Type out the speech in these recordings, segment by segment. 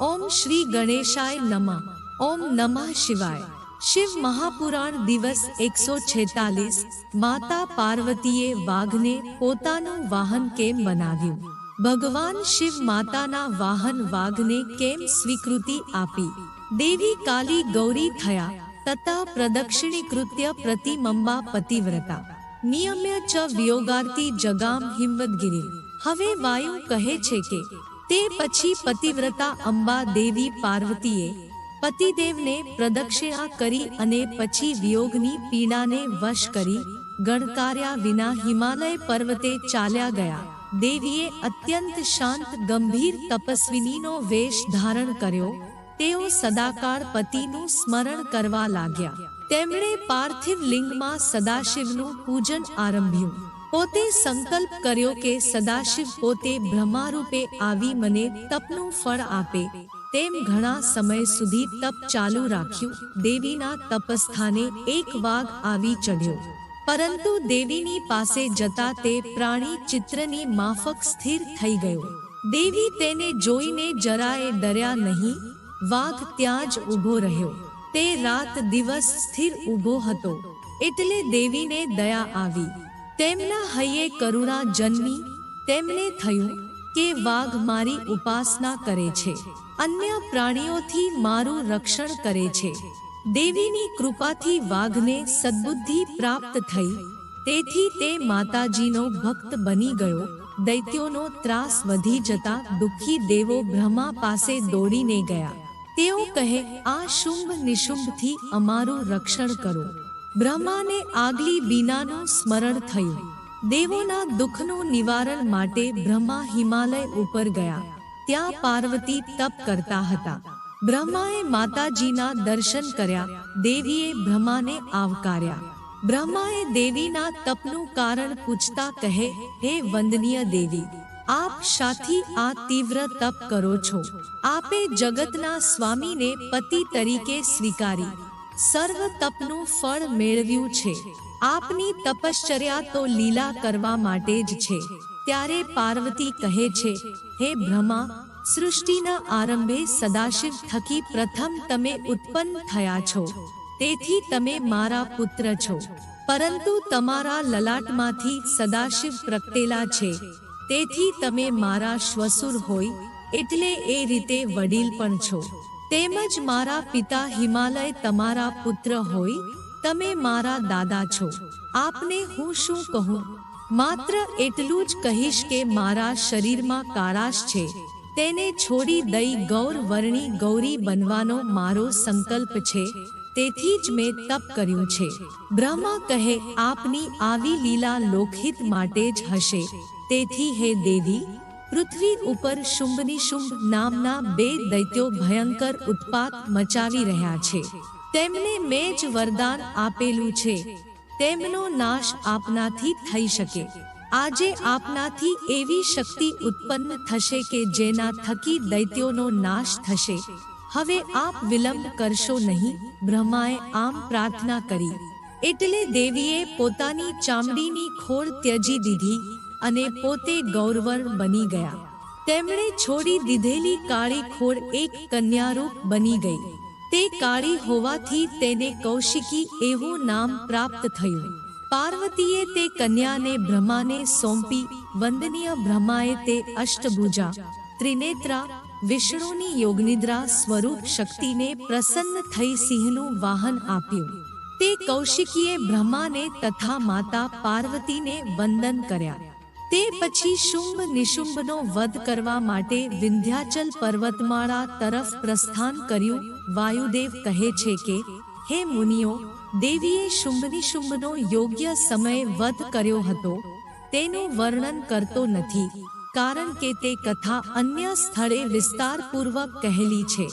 ઓમ શ્રી ગણેશાય નમઃ. ઓમ નમઃ શિવાય. શિવ મહાપુરાણ દિવસ એકસો છેતાલીસ. માતા પાર્વતીએ વાઘને પોતાનું વાહન કેમ બનાવ્યું? ભગવાન શિવ માતાના વાહન વાઘને કેમ સ્વીકૃતિ આપી? દેવી કાલી ગૌરી થયા. તથા પ્રદક્ષિણીકૃત્ય પ્રતિમંબા પતિવ્રતા. નિયમ્ય ચ વિયોગાર્થી જગામ હિંમતગીરી. હવે વાયુ કહે છે કે તે પછી પતિવ્રતા અંબા દેવી પાર્વતીએ પતિદેવને પ્રદક્ષિણા કરી અને પછી વિયોગની પીડાને વશ કરી ગણકાર્યા વિના હિમાલય પર્વતે ચાલ્યા ગયા. દેવીએ અત્યંત શાંત, ગંભીર તપસ્વીનીનો વેશ ધારણ કર્યો. તેઓ સદાકાળ પતિનું સ્મરણ કરવા લાગ્યા. તેમણે પાર્થિવ લિંગમાં સદાશિવનું પૂજન આરંભ્યું. પોતે સંકલ્પ કર્યો કે સદાશિવ પોતે બ્રહ્મારૂપે આવી મને તપનું ફળ આપે. તેમ ઘણા સમય સુધી તપ ચાલુ રાખ્યું. દેવીના તપસ્થાને એક વાઘ આવી ચઢ્યો. પરંતુ દેવીની પાસે જતા તે પ્રાણી ચિત્રની માફક સ્થિર થઈ ગયો. દેવી તેને જોઈને જરાએ ડર્યા નહીં. વાઘ ત્યાં જ ઊભો રહ્યો. તે રાત દિવસ સ્થિર ઊભો હતો. એટલે દેવીને દયા આવી. તેમના હૈયે કરુણા જન્મી, તેમને થયું કે વાઘ મારી ઉપાસના કરે છે, અન્ય પ્રાણીઓથી મારું રક્ષણ કરે છે. દેવીની કૃપાથી વાઘને સદ્બુદ્ધિ પ્રાપ્ત થઈ, તેથી તે માતાજીનો ભક્ત બની ગયો, દૈત્યોનો ત્રાસ વધી જતા દુઃખી દેવો બ્રહ્મા પાસે દોડીને ગયા. તેઓ કહે, આ શુંભ નિશુંભથી અમારું રક્ષણ કરો. બ્રહ્માને આગલી બીનાનું સ્મરણ થયું. દેવોના દુઃખનું નિવારણ માટે બ્રહ્મા હિમાલય ઉપર ગયા. ત્યાં પાર્વતી તપ કરતા હતા. બ્રહ્માએ માતાજીના દર્શન કર્યા. દેવીએ બ્રહ્માને આવકાર્યા. બ્રહ્માએ દેવીના તપનું કારણ પૂછતા કહે, હે વંદનીય દેવી, આપ શાથી આ તીવ્ર તપ કરો છો. આપે જગતના સ્વામીને પતિ તરીકે સ્વીકારી. સર્વ તપનું ફળ મેળવ્યું છે. આપની તપશ્ચર્યા તો લીલા કરવા માટે જ છે. ત્યારે પાર્વતી કહે છે, હે બ્રહ્મા, સૃષ્ટિના આરંભે સદાશિવ થકી પ્રથમ તમે ઉત્પન્ન થયા છો. તેથી તમે મારા પુત્ર છો. પરંતુ તમારા લલાટમાંથી સદાશિવ પ્રગટેલા છે. તેથી તમે મારા શ્વસુર હોય, એટલે એ રીતે વડીલ પણ છો. તેમજ મારા પિતા હિમાલય તમારા પુત્ર હોય, તમે મારા દાદા છો. આપને હું શું કહું? માત્ર એટલું જ કહીશ કે મારા શરીરમાં કાળાશ છે. તેને છોડી દઈ ગૌર વર્ણી ગૌરી બનવાનો મારો સંકલ્પ છે. તેથી જ મેં તપ કર્યું છે. બ્રહ્મા કહે, આપની આવી લીલા લોકહિત માટે જ હશે. તેથી હે દેવી પૃથ્વી ઉપર શુંભની શુંભ નામના બે દૈત્યો ભયંકર ઉત્પાત મચાવી રહ્યા છે. તેમને મેં જ વરદાન આપેલું છે. તેમનો નાશ આપનાથી થઈ શકે. આજે આપનાથી એવી શક્તિ ઉત્પન્ન થશે કે જેના થકી દૈત્યોનો નાશ થશે. હવે આપ વિલંબ કરશો નહીં. બ્રહ્માએ આમ પ્રાર્થના કરી. એટલે દેવીએ પોતાની ચામડીની ખોળ ત્યજી દીધી. અને પોતે ગૌરવર બની ગયા. તેમણે છોડી દીધેલી કાળી ખોળ એક કન્યારૂપ બની ગઈ. તે કાળી હોવાથી તેને કૌશિકી એવું નામ પ્રાપ્ત થયું. પાર્વતીએ તે કન્યાને બ્રહ્માને સોંપી, વંદનીય બ્રહ્માએ તે અષ્ટભુજા, ત્રિનેત્રા, વિષ્ણુની યોગનિદ્રા સ્વરૂપ શક્તિને પ્રસન્ન થઈ સિંહનું વાહન આપ્યું. તે કૌશિકીએ બ્રહ્માને તથા માતા પાર્વતીને વંદન કર્યા. તે પછી શુંભ નિશુંભનો વધ કરવા માટે વિંધ્યાચલ પર્વતમાળા તરફ પ્રસ્થાન કર્યું. વાયુદેવ કહે છે કે, હે મુનિઓ, દેવીએ શુંભ નિશુંભનો યોગ્ય સમયે વધ કર્યો હતો. તેનું વર્ણન કરતો નથી, કારણ કે તે કથા અન્ય સ્થળે વિસ્તારપૂર્વક કહેલી છે.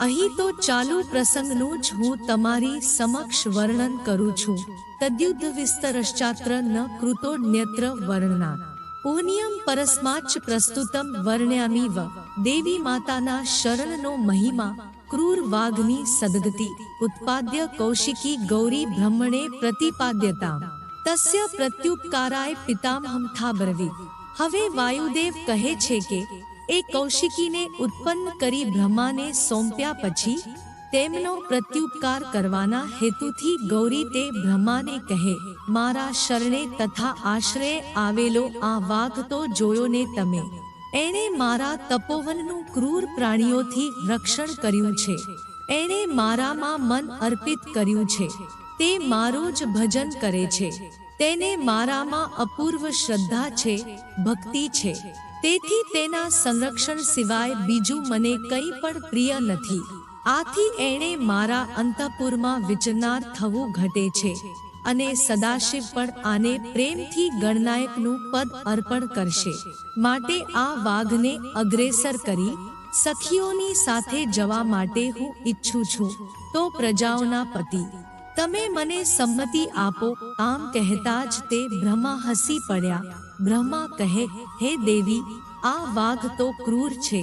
અહીં તો ચાલુ પ્રસંગનું જ હું તમારી સમક્ષ વર્ણન કરું છું. તદ્યુદ્ધ વિસ્તરશ્ચાત્ર ન કૃતોન્યત્ર વર્ણનાથ પુણ્યમ પરસ્માચ પ્રસ્તુતમ વર્ણ્યામિવ. દેવી માતાના શરણનો મહિમા, ક્રૂર વાઘની સદગતિ, ઉત્પાદ્ય કૌશિકી ગૌરી બ્રહ્મણે પ્રતિપાદ્યતા તસ્ય પ્રત્યુપકારાય પિતામહમ થાબરવી. હવે વાયુદેવ કહે છે કે, એ કૌશિકીને ઉત્પન્ન કરી બ્રહ્માને સોંપ્યા પછી તેમનો પ્રત્યુપકાર કરવાના હેતુથી ગૌરી તે બ્રહ્માને કહે, મારા શરણે તથા આશ્રયે આવેલો આ વાઘ તો જોયો ને તમે. એણે મારા તપોવનનું ક્રૂર પ્રાણીઓથી રક્ષણ કર્યું છે. એણે મારામાં મન અર્પિત કર્યું છે. તે મારું જ ભજન કરે છે. તેને મારામાં અપૂર્વ શ્રદ્ધા છે, ભક્તિ છે. તેથી તેના સંરક્ષણ સિવાય બીજું મને કંઈ પણ પ્રિય નથી. આથી એણે મારા અંતઃપુરમાં વિચનાર થવું ઘટે છે અને સદાશિવ પણ આને પ્રેમથી ગણનાયકનું પદ અર્પણ કરશે. માટે આ વાઘને અગ્રેસર કરી સખીઓની સાથે જવા માટે હું ઈચ્છું છું. તો પ્રજાઓના પતિ, તમે મને સંમતિ આપો. આમ કહેતા જ તે બ્રહ્મા હસી પડ્યા. બ્રહ્મા કહે, હે દેવી, આ વાઘ તો ક્રૂર છે.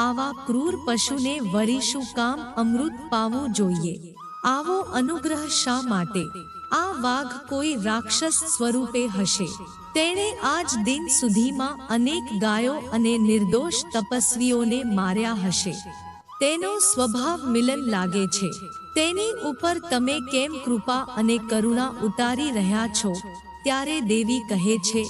આવા ક્રૂર પશુને વળી શું કામ અમૃત પાવું જોઈએ? આવો અનુગ્રહ શા માટે? આ વાઘ કોઈ રાક્ષસ સ્વરૂપે હશે. તેણે આજ દિન સુધીમાં અનેક ગાયો અને નિર્દોષ તપસ્વીઓને માર્યા હશે. તેનો સ્વભાવ મિલન લાગે છે. તેની ઉપર તમે કેમ કૃપા અને કરુણા ઉતારી રહ્યા છો? ત્યારે દેવી કહે છે,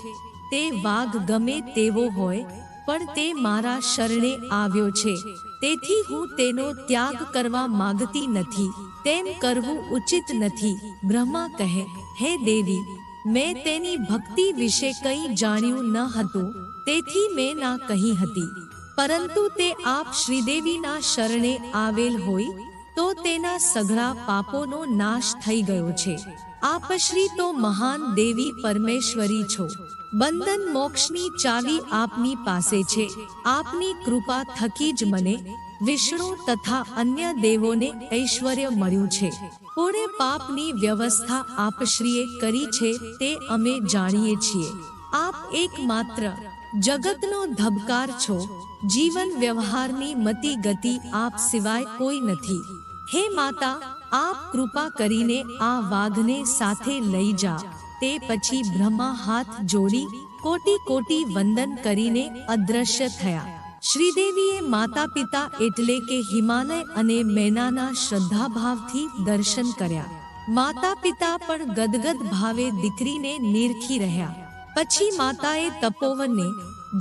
તે વાઘ ગમે તેવો હોય પણ તે મારા શરણે આવ્યો છે. તેથી હું તેનો ત્યાગ કરવા માંગતી નથી. તેમ કરવું ઉચિત નથી. બ્રહ્મા કહે, હે દેવી, મેં તેની ભક્તિ વિશે કંઈ જાણ્યું ન હતું. તેથી મેં ના કહી હતી. પરંતુ તે આપ શ્રીદેવીના શરણે આવેલ હોય, તો તેના સઘળા પાપોનો નાશ થઈ ગયો છે. આપ શ્રી તો મહાન દેવી પરમેશ્વરી છો. બંધન મોક્ષની ચાવી આપની પાસે છે. આપની કૃપા થકી જ મને વિષ્ણુ તથા અન્ય દેવોને ઐશ્વર્ય મળ્યું છે. પુણે પાપની વ્યવસ્થા આપશ્રીએ કરી છે તે અમે જાણીએ છીએ. આપ એકમાત્ર જગતનો ધબકાર છો. જીવન વ્યવહારની મતિ ગતિ આપ સિવાય કોઈ નથી. હે માતા, આપ કૃપા કરીને આ વાઘને સાથે લઈ જા. તે પછી બ્રહ્મા હાથ જોડી કોટી કોટી વંદન કરીને અદ્રશ્ય થયા. શ્રીદેવીએ માતા પિતા એટલે કે હિમાલય અને મેનાના શ્રદ્ધાભાવથી દર્શન કર્યા. માતા પિતા પણ ગદગદ ભાવે દીકરીને નિરખી રહ્યા. પછી માતાએ તપોવનને,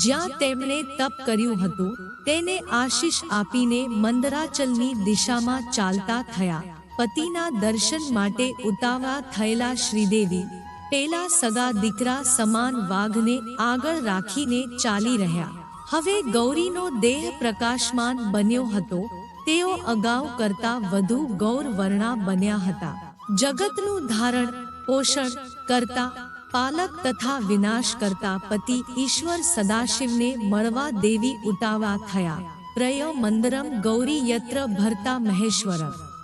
જ્યાં તેમણે તપ કર્યું હતું, તેને આશીષ આપીને મંદરાચલની દિશામાં ચાલતા થયા. પતિના દર્શન માટે ઉતાવળા થયેલા શ્રીદેવી પેલા સગા દીકરા સમાન વાઘને આગળ રાખીને ચાલી રહ્યા. હવે ગૌરીનો દેહ પ્રકાશમાન બન્યો હતો. તેઓ અગાઉ કરતા વધુ ગૌરવર્ણા બન્યા હતા. જગતનું ધારણ, પોષણ કરતા, પાલક તથા વિનાશ કરતા પતિ ઈશ્વર સદાશિવને મળવા દેવી ઉતાવા થયા. પ્રયો મંદરમ ગૌરી યત્ર ભરતા મહેશ્વર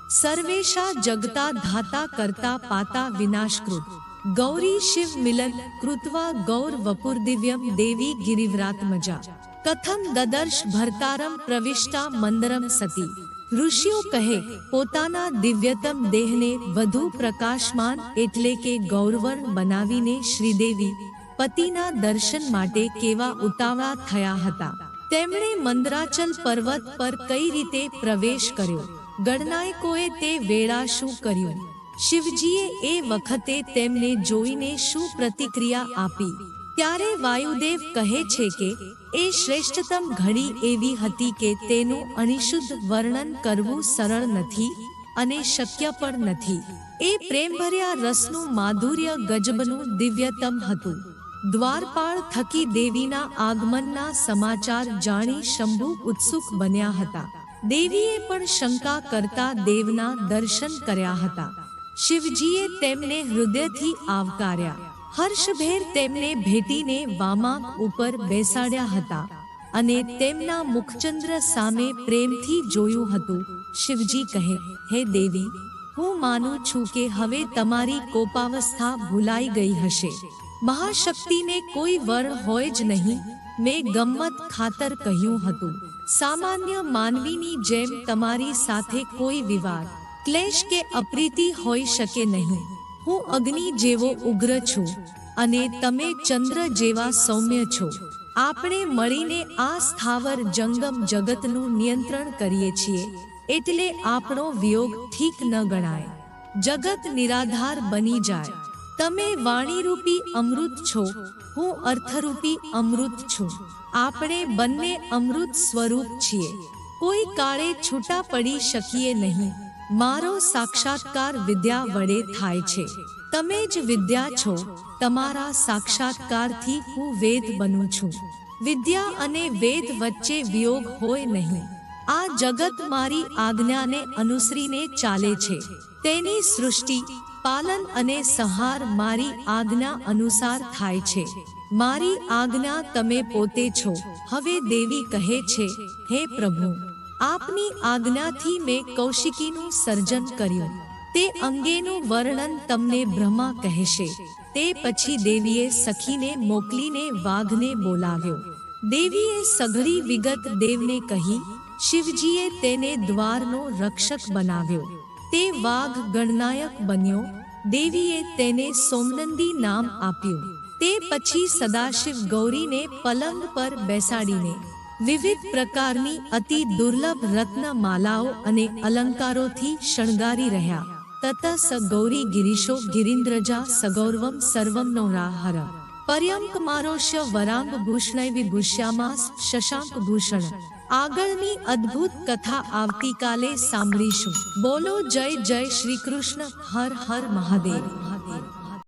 સર્વેશા જગતા ધાતા કરતા પાતા વિનાશકૃત. ગૌરી શિવ મિલન કૃત્વા ગૌર વપુર દિવ્યમ દેવી ગિરિવ્રાતમજા કથમ દદર્શ ભરતારમ પ્રવિષ્ટા મંદરમ સતી. ઋષિઓ કહે, પોતાના દિવ્યતમ દેહને વધુ પ્રકાશમાન એટલે કે ગૌરવર્ણ બનાવીને શ્રીદેવી પતિના દર્શન માટે કેવા ઉતાવળા થયા હતા. તેમણે મંદરાચલ પર્વત પર કઈ રીતે પ્રવેશ કર્યો? ગણનાયકોએ તે વેળા શું કર્યું? શિવજીએ એ વખતે તેમને જોઈને શું પ્રતિક્રિયા આપી? ત્યારે વાયુદેવ કહે છે કે, એ શ્રેષ્ઠતમ ઘડી એવી હતી કે તેનું અનિશુદ્ધ વર્ણન કરવું સરળ નથી અને શક્ય પણ નથી. એ પ્રેમભર્યા રસનું માધુર્ય ગજબનું દિવ્યતમ હતું. દ્વારપાળ થકી દેવીના આગમનના સમાચાર જાણી શંભુ ઉત્સુક બન્યા હતા. દેવીએ પણ શંકા કરતા દેવના દર્શન કર્યા હતા. શિવજીએ તેમને હૃદયથી આવકાર્યા. હર્ષભેર તેમને ભેટીને વામાક ઉપર બેસાડ્યા હતા અને તેમના મુખચંદ્ર સામે પ્રેમથી જોયું હતું. શિવજી કહે, હે દેવી, હું માનું છું કે હવે તમારી કોપાવસ્થા ભૂલાઈ ગઈ હશે. મહાશક્તિને કોઈ વર હોય જ નહીં. મેં ગમ્મત ખાતર કહ્યું હતું. સામાન્ય માનવીની જેમ તમારી સાથે કોઈ વિવાદ ક્લેશ કે અપ્રીતિ હોઈ શકે નહીં. હું અગ્નિ જેવો ઉગ્ર છું અને તમે ચંદ્ર જેવા સૌમ્ય છો. આપણે મળીને આ સ્થાવર જંગમ જગતનું નિયંત્રણ કરીએ છીએ, એટલે આપણો વિયોગ ઠીક ન ગણાય. જગત નિરાધાર બની જાય. તમે વાણીરૂપી અમૃત છો, હું અર્થરૂપી અમૃત છું. આપણે બંને અમૃત સ્વરૂપ છીએ. કોઈ કાળે છૂટા પડી શકીએ નહીં. મારો સાક્ષાત્કાર વિદ્યા વડે થાય છે. તમે જ વિદ્યા છો. તમારા સાક્ષાત્કારથી હું વેદ બનું છું. વિદ્યા અને વેદ વચ્ચે વિયોગ હોય નહીં. આ જગત મારી આજ્ઞાને અનુસરીને ચાલે છે. તેની સૃષ્ટિ, પાલન અને સંહાર મારી આજ્ઞા અનુસાર થાય છે. મારી આજ્ઞા તમે પોતે છો. હવે દેવી કહે છે, હે પ્રભુ આપની આજ્ઞાથી મેં કૌશિકીનું સર્જન કર્યું. તે અંગેનું વર્ણન તમને બ્રહ્મા કહેશે. તે પછી દેવીએ સખીને મોકલીને વાઘને બોલાવ્યો. દેવીએ સઘળી વિગત દેવને કહી, શિવજીએ તેને દ્વારનો રક્ષક બનાવ્યો. તે વાઘ ગણનાયક બન્યો. દેવીએ તેને સોમનંદી નામ આપ્યું. તે પછી સદાશિવ ગૌરીને પલંગ પર બેસાડીને વિવિધ પ્રકારની અતિ દુર્લભ રત્ન માલાઓ અને અલંકારોથી શણગારી રહ્યા. તત સગૌરી ગિરીશો ગિરીન્દ્રજા સગૌરવમ સર્વમ નૌરાહર પર્યંક મારોષ્ય વરાંગ ભૂષણ વિભૂષ્યામાસ શશાંક ભૂષણ. આગળની અદ્ભુત કથા આવતીકાલે સાંભળીશું. બોલો જય જય શ્રી કૃષ્ણ. હર હર મહાદેવ.